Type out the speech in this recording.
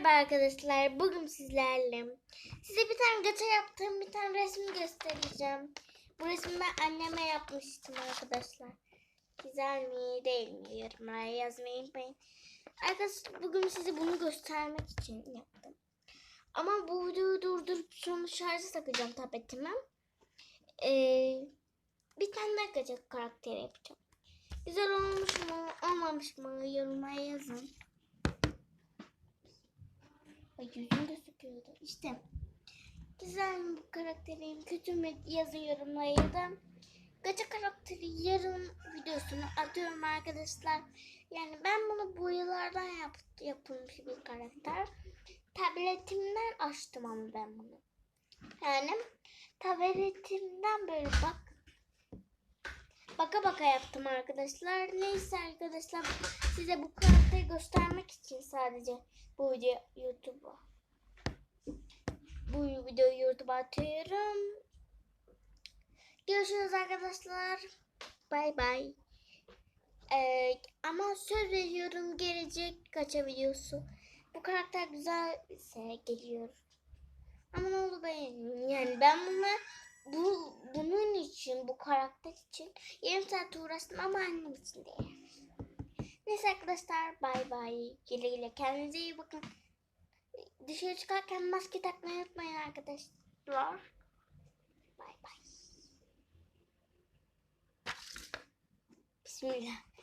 Merhaba arkadaşlar. Bugün sizlerle size bir tane gacha yaptığım bir tane resmi göstereceğim. Bu resmi ben anneme yapmıştım arkadaşlar. Güzel mi değil mi yorumlara yazmayı unutmayın. Arkadaşlar bugün size bunu göstermek için yaptım. Ama bu videoyu durdurup sonra şarja takacağım tabletime. Ee, bir tane daha gacha karakteri yapacağım. Güzel olmuş mu olmamış mı yorumlara yazın. Yüzüm gözüküyordu. İşte güzel mi bu karakterim, kötü mü yazın yorumlara ya da gacha karakteri yarın videosunu atıyorum arkadaşlar. Yani ben bunu boyalardan yap, yapılmış bir karakter. Tabletimden açtım ama ben bunu. Yani tabletimden böyle bak baka baka yaptım arkadaşlar. Neyse arkadaşlar size bu karakteri göstermek için sadece bu video YouTube'a bu videoyu YouTube'a atıyorum. Görüşürüz arkadaşlar. Bay bay. Ee, ama söz veriyorum gelecek kaça videosu. Bu karakter güzelse geliyor. Ama ne oldu beğenin. Yani ben bunu bu bunun için bu karakter için yarım saat uğraştım ama annem için değil. Neyse arkadaşlar bay bay. Güle güle kendinize iyi bakın. Dışarı çıkarken maske takmayı unutmayın arkadaşlar. Bay bay. Bismillah.